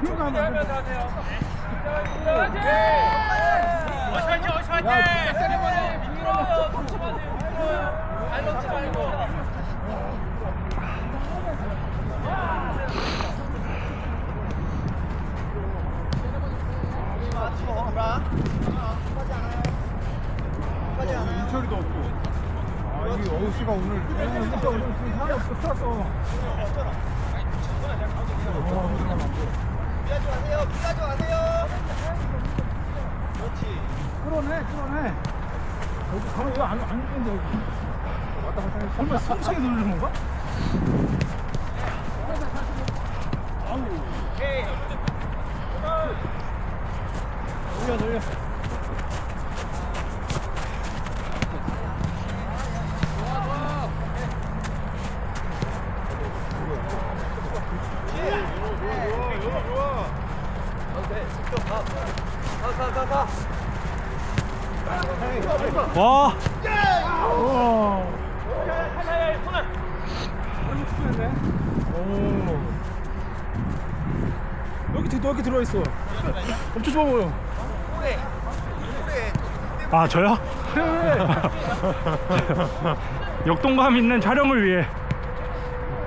충분히 하면 다 돼요. 화이팅! 화이팅! 화이팅! 세리머니 미끄러워요. 놓지 마세요. 발 놓지 말고. 인철이도 없고. 아, 이 어우 씨가 오늘 오늘 진짜 오늘 지금 사람이 없어 탔어. 끌어내, 끌어내. 여기 가면 이거 안, 안 되는데, 여기. 왔다 갔다 해. 설마 숨차게 누르는 건가? 올려, 올려. 와. 오. 여기 들- 여기 들어와 있어. 엄청 좋아 보여. 아 저요? 역동감 있는 촬영을 위해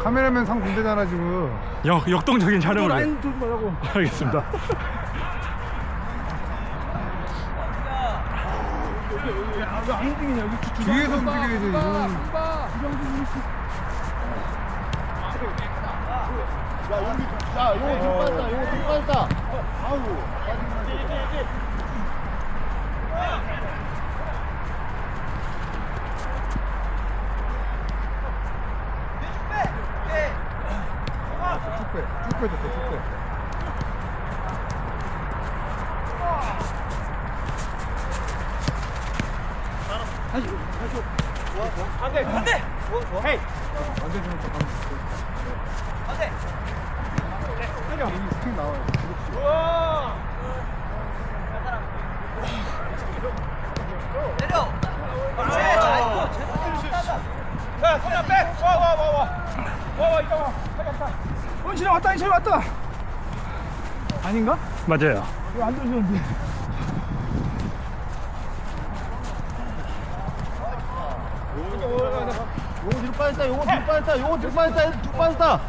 카메라맨 상 군대잖아 지금. 역 역동적인 또 촬영을 위해 라인 돌지 말라고. 알겠습니다. 왜안 움직이냐 여기 주- 뒤에서 움직여야지. 이건. 야, 요거 좀 빠졌다, 요거 좀 빠졌다. 아우. 쭉 빼. 안돼 안돼. 헤이. 좋은 척 하면 안돼. 때려. 이 스팅 나와요. 우와. 왔다. 인철 왔다. 아닌가? 맞아요. 이거 안 들어주는데. 요거 뒤로 빠졌다, 요거 뒤로 빠졌다, 요거 뒤로 빠졌다, 뒤로 빠졌다.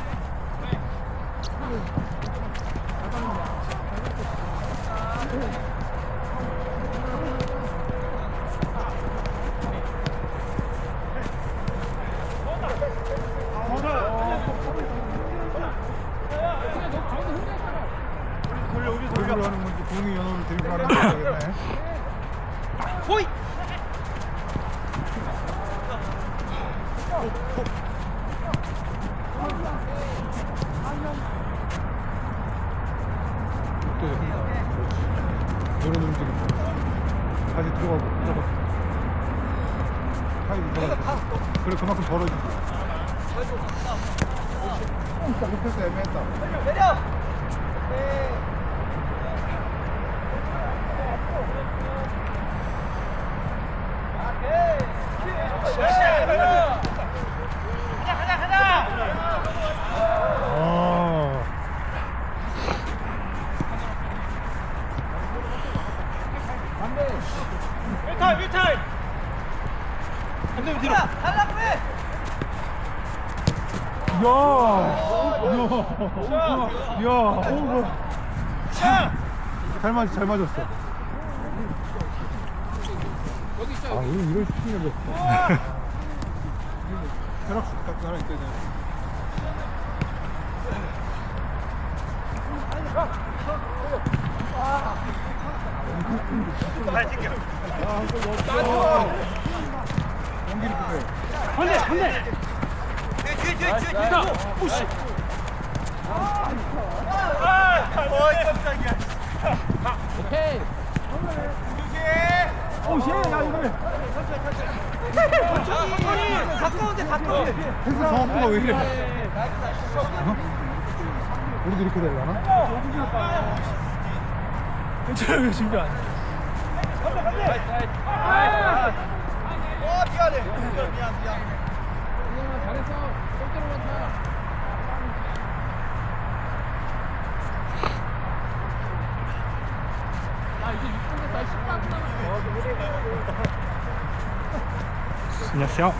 돌려 하는 건지 공이 연호를 들고 가는 모르겠네. 호이. 또 여기. 이런 움직임. 다시 들어가고. 들어가. 그래 그만큼 벌어지지. 어, 딱 급해서 애매했다. 내려. 가자 가자 가자. 아. 윌타임 윌타임. 안돼 뒤로. 달라고 해. 야. 야. 야. 오, 뭐. 잘 맞, 잘 맞았어. 아, 오늘 이런 슈팅을 줬어. 혈압 같은 하나 있어야 돼. 연기를 보세요. 한대 한대. 뒤에 뒤에 뒤에 뒤에. 오씨. 어이 깜짝이야. 오케이. 오, 씨, 야, 이거를. 가까운데 가까운데. 패스 정확도가 왜 이래? 어? 우리도 이렇게 되려나? 괜찮아, 왜 준비 안 해? 와 미안해. 미안 미안 미안. 안녕하세요.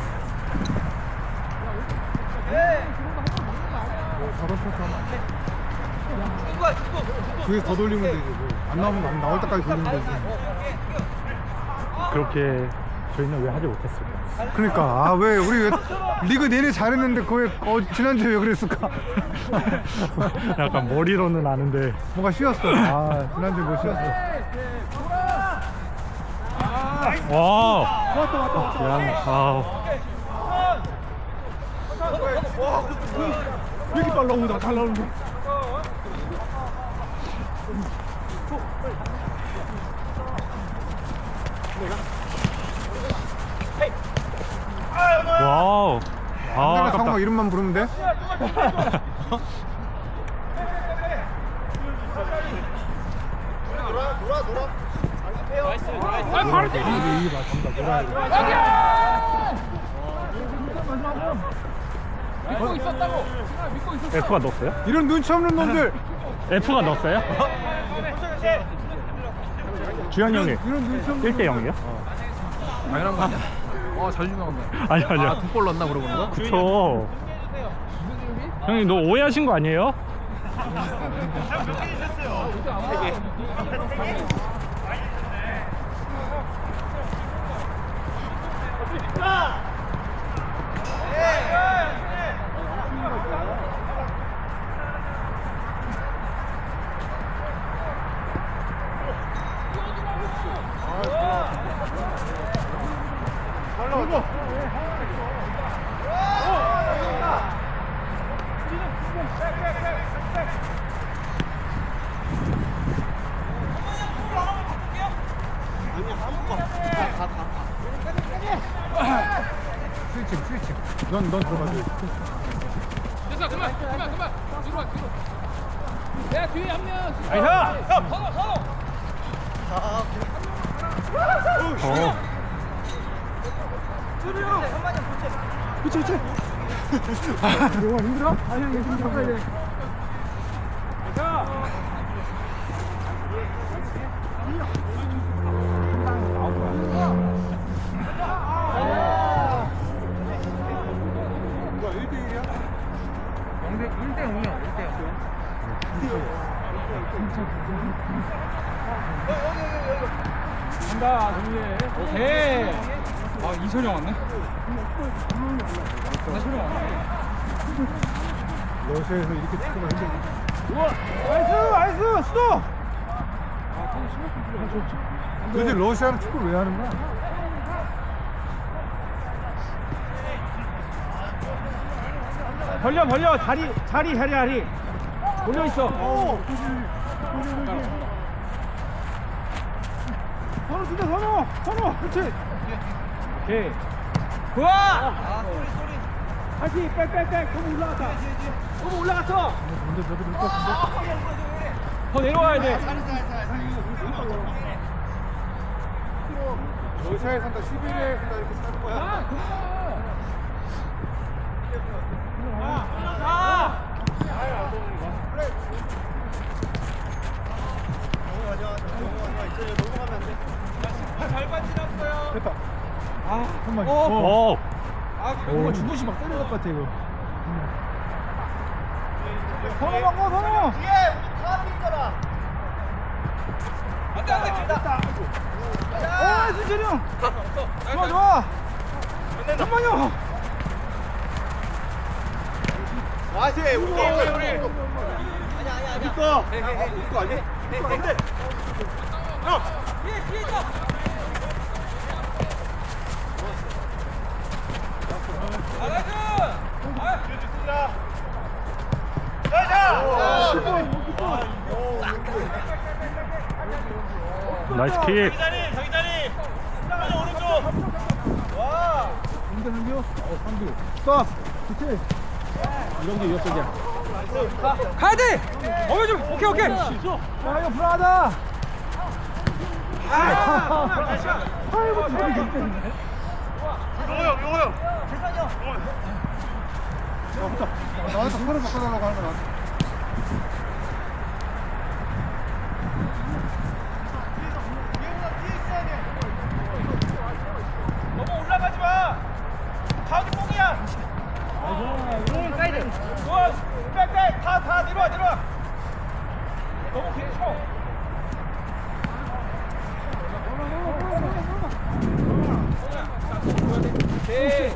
그게 더 돌리면 되지 뭐. 안 나오면 안 나올 때까지 돌리면 되지. 그렇게 저희는 왜 하지 못했을까? 그러니까 아 왜 우리 왜 리그 내내 잘했는데 그왜 어, 지난주에 왜 그랬을까? 약간 머리로는 아는데 뭔가 쉬었어. 아 지난주에 뭐 쉬었어. 와. 왔다 왔다 왔다. 야, 아, 왜 이렇게 빨라 오다 잘 나오는 거. 와우. 아, 내가 아깝다. 상호 이름만 부르면 돼? F가 넣었어요? 이런 눈치 없는 놈들. F가 넣었어요? 주현이 형이 이런 눈치 없는 1대 0이요? 당연한 거 아니야? 어 자주 나온다. 아니 아니요. 아, 국볼 넣었나 그러는 거? 그쵸. 형님 너 오해하신 거 아니에요? 스위칭 스위칭. 넌넌 들어가줘. 됐어 그만 그만 그만 뒤로 와 뒤로 내 뒤에 한명 아이사! 선호 선호 어. 그치 그치. 아 너무 힘들어? 아니 아니 힘들어. 돼. 뭐야 1대1이야? 1대 0이야 1대 0 간다 정리해 오케이 아형 왔네 러시아에서 이렇게 축구가 힘들지. 나이스! 나이스! 수도! 도대체 러시아는 축구를 왜 하는 거야? 벌려 벌려! 다리 자리 자리 자리! 올려 있어. 선우 진짜 선우! 선우! 그렇지! 오케이. 좋아! 다시 백백백 너무 올라갔다 너무 올라갔어 근데 저도 될것 같은데? 더 내려와야 돼 러시아에 산다, 시베리아에 산다 이렇게 사는 거야? 됐다. 아, 한번. 어. 아 이거 주부시 막 때릴 것 같아 이거. 선호 먹고 선호. 안돼 안돼 됐다 아, 순철이 형. 좋아 좋아. 잠깐만요. 와세 우리 우리 우리 아니야 아니야 아니야 이거 이거 아니야 안돼 형 뒤에 뒤에 있어 아 나이스 아 좋습니다 나이스 킥. 자기 자리 자기 자리 오른쪽 오른쪽 와 근데 한비요? 어, 한비. 스톱. 그치? 이런 게 위협적이야. 가야 돼 어여 좀 오케이 오케이 야, 이거 불안하다. 아이고, 저기 있네. 용호 형 용호 형 야, 붙어. 나한테 손을 바꿔달라고 하는 거야. 좋아 백백 다다 내려와 내려와 너무 길어 네.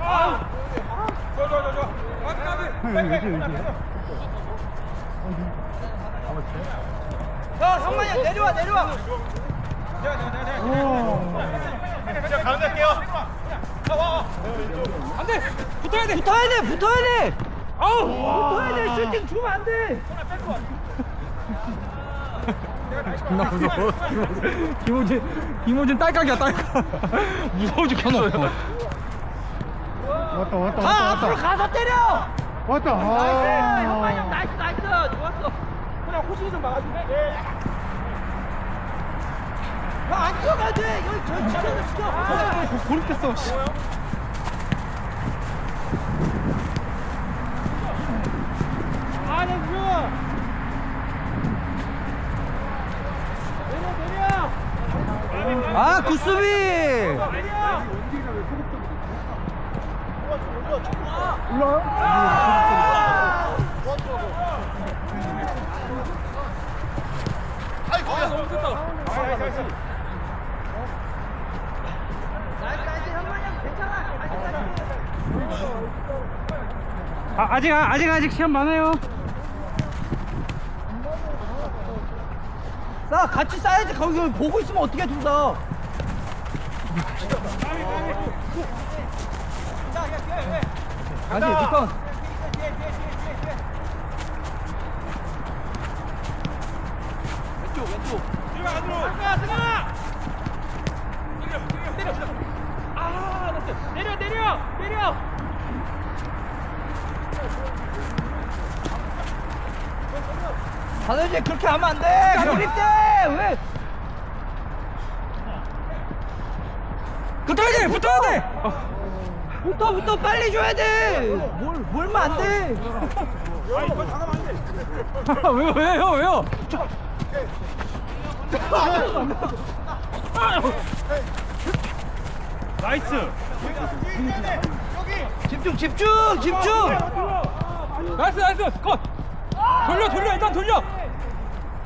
아! 좋아 좋아 좋아 좋아 아, 백백 자 성만이 내려와 내려와 내려와 내려와 내려와 내려와 가운데 할게요 안돼. 붙어야 돼. 붙어야 돼 붙어야 돼. 아우. 붙어야 돼 슈팅 주면 안돼. 나 무서워 김호진 김호진 딸깍이야 딸깍. 무서워 죽겠어. 왔다, 왔다, 가 왔다, 앞으로 왔다. 가서 때려! 왔다. 나이스! 형만이 형 아. 나이스 나이스! 좋았어. 그냥 호신이 좀 막아주네 형안 뛰어가야 돼 여기 저 지켜서 지켜 고립 됐어. 씨. 아내 무서워 내려. 내려. 아 굿수비 아, 아 직 아직 아직 시간 많아요. 싸 같이 싸야지. 거기 보고 있으면 어떻게 둘다? 왼쪽 왼쪽. 내려 내려 내려 다들 그렇게 하면 안돼. 고립돼 왜? 붙어야 돼 붙어야 돼. 붙어 붙어 빨리 줘야 돼 뭘 몰면 안 돼. 왜요 왜요 왜요? 나이스. 집중 집중 집중. 나이스 나이스. 컷. 돌려 돌려. 일단 돌려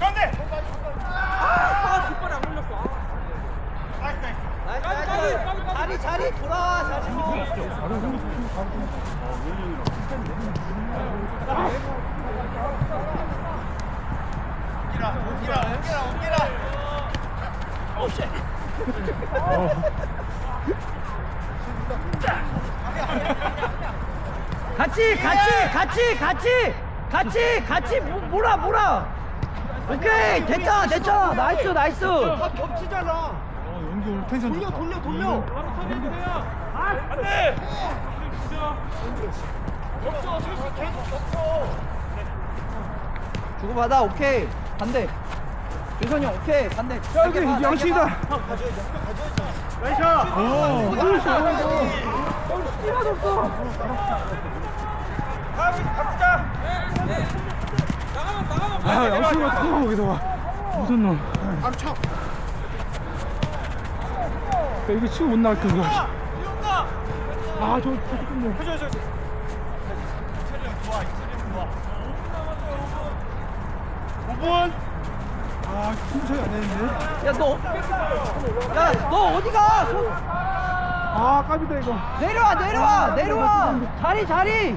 가운데. 자리 자리 돌아와 자리 옮기라, 옮기라, 옮기라, 옮기라. 같이 같이 같이 같이 같이 같이 모- 몰아 몰아 오케이 됐잖아 됐잖아 나이스 나이스. 다 겹치잖아. 어, 연기 오늘 텐션 돌려 좋다. 돌려 돌려. 안돼 주고받아 오케이. 반대. 준선이 형 오케이. 반대. 여기 양치다. 나이스. 오, 씹어줬어 아, 양치가 또 거기서 와. 무슨 놈 아, 쳐. 야, 이거 치고 못 나갈 거야. 아, 저, 저, 조금 더. 저, 저, 저. 아, 팀 차이 안 되는데? 야 너 야 너 어디 가 손- 아, 까비다, 이거. 내려와 내려와 내려와 자리 자리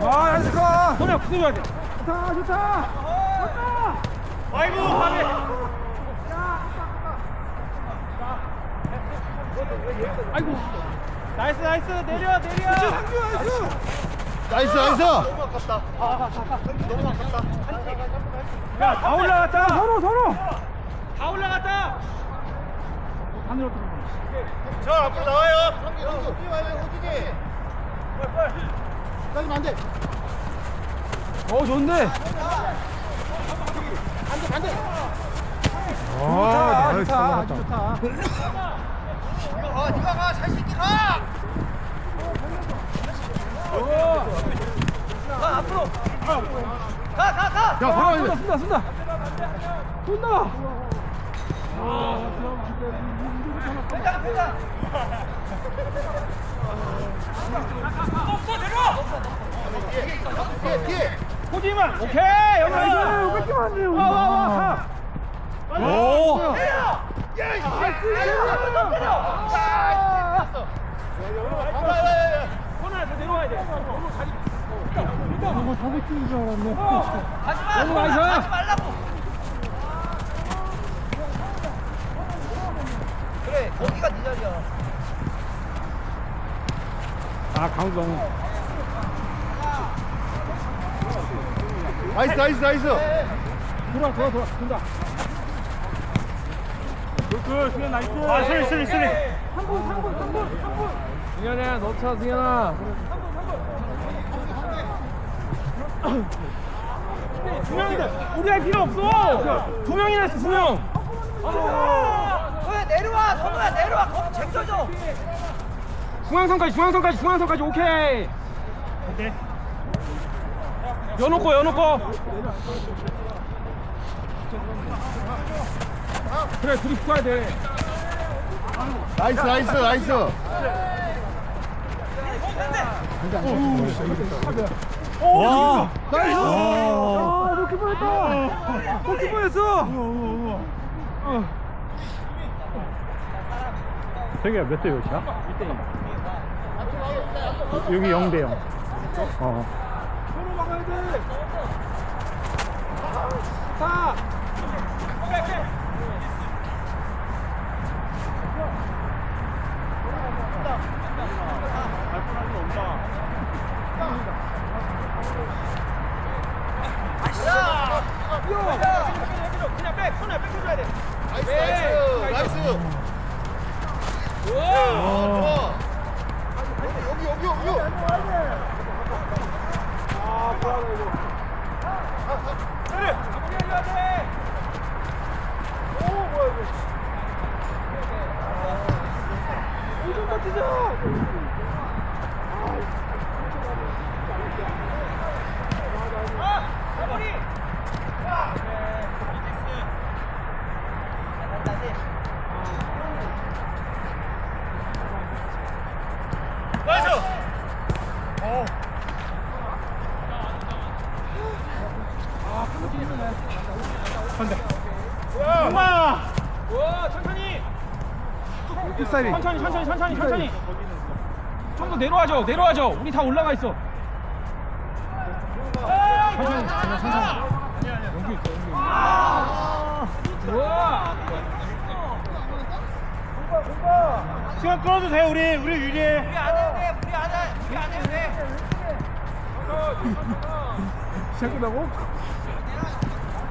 이스 컷! 손에 붙어줘야 돼 좋다, 좋다! 아이고 하네 아이고 나이스 나이스 내려 내려 나이스 나이스 야 다 올라갔다 서로 서로 다 올라갔다 저 앞으로 나와요! 따지 면 안 돼. 어 좋은데 아, 나이스. 좋다, 맞았다. 좋다. 가 니가 가잘 새끼 가 가, 앞으로 가가가 야, 살아야 돼. 쏜다 쏜다 회장 호지만 오케이 여기 나이스 안 돼요 와와와 오돼 저거 사고 치는 줄 알았네. 가지 마 너무 나이스. 가지 말라고 거기가 네 자리야 아, 강동. 나이스, 나이스, 나이스. 돌아, 돌아, 돌아. 된다. 그, 수현 나이스. 아, 수리, 수리, 수리. 승현아 너차 승현아 두 명이다 우리 할 필요 없어 두 명이나 있어 두명 왜 내려와 선우야 내려와 거기 챙겨줘 중앙선까지 중앙선까지 중앙선까지 오케이 오케이. 여놓고 여놓고 그래 둘이 붙어야 돼 나이스, 나이스, 나이스. 와. 나이스 와. 아 놓기 뻔했다 놓기 뻔했어 되게 몇대 몇이야? 1대 1. 여기 0대 0. 어. 서로 막아야 돼 사. 오케이 야 그냥 빼 손에 뺏겨줘야 돼 나이스. 좋아. 여기, 여기, 여기. 아, 마무리. 엄마. 와, 천천히. 햇살이. 천천히, 천천히, 천천히, 천천히. 좀 더 내려와줘, 내려와줘. 우리 다 올라가 있어. 천천히, 천천히, 천천히. 여기 있어, 여기. 우와. 시간 끌어도 돼, 우리. 우리 유리해. 우리 안 해도 돼 우리 안 해. 우리 안 해도 돼 시작한다고?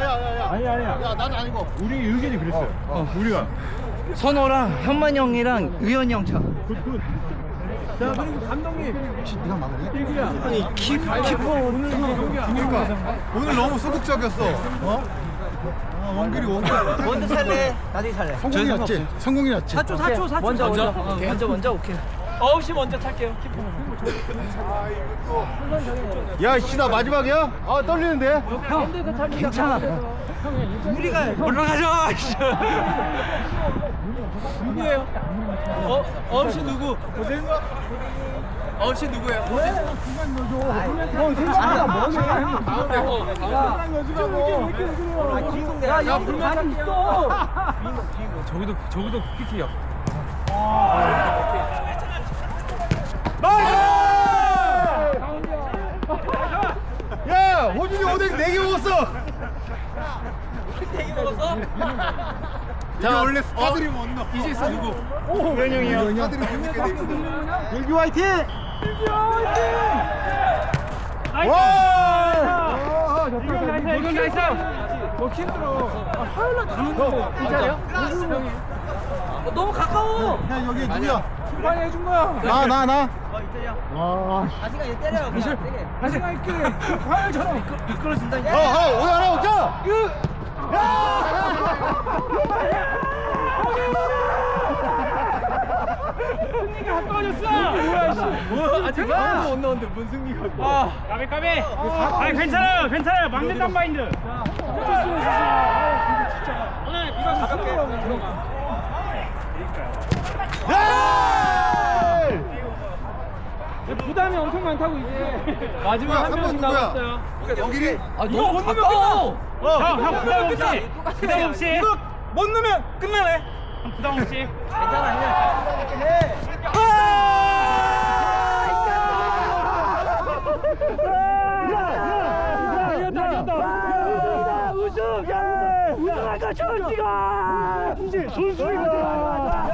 아야, 아야, 야. 아니, 아니야. 야, 난 아니고. 우리 의견이 그랬어요. 어, 우리가. 선호랑 현만 형이랑 의현이 형 차. 자, 그리고 감독님. 혹시 네가 막을래? 아니 키 키퍼 오늘 그러니까 오늘 너무 소극적이었어. 어? 아, 원길이 원길. 먼저 살래 나중에 살래 성공이 낫지. 성공이 낫지. 사초, 사초, 사초. 먼저 먼저 어, 먼저 먼저 오케이 없이 먼저 탈게요. 키퍼. 야, 씨, 나 마지막이야? 아, 떨리는데? 괜찮아 우리가 올라가자. 누구예요? 어, 없이 누구? 없이 누구예요? 야, 야, 불만 있어. 저기도 저기도 PT야. 야! 야 호준이 오뎅 4개 먹었어 자, 원래 스타들이 못 넣어 이제스 누구? 우현이 형이요 스타들이 못 넣게 돼 있거든 일규 화이팅! 나이스! 와 이건 나이스, 이건 나이스! 너 힘들어. 아, 화요일 날 가는 거. 진짜요? 너무 가까워! 야 여기 누구야 빨리 해준 거야. 나 나 나 다시 갈게. 화요일처럼. 미끄러진다. 어 어 오늘 하나 먹자 승리가 가까워졌어. 뭐야, 씨. 뭐 아직 아무도 못 넣었는데 뭔 승리가? 아, 까비 까비. 아, 괜찮아요, 괜찮아요. 막내 단바인드. 오늘 이거 가볍게 들어가. 부담이 엄청 많다고 이제. 마지막 야, 한 명씩? 남았어요. 여기리 아 너무 가까워. 형, 형 부담 없이. 부담 없이. 이거 못 넣으면 끝나네. 부담 없이. 우승할까 천지가 이제 손수이가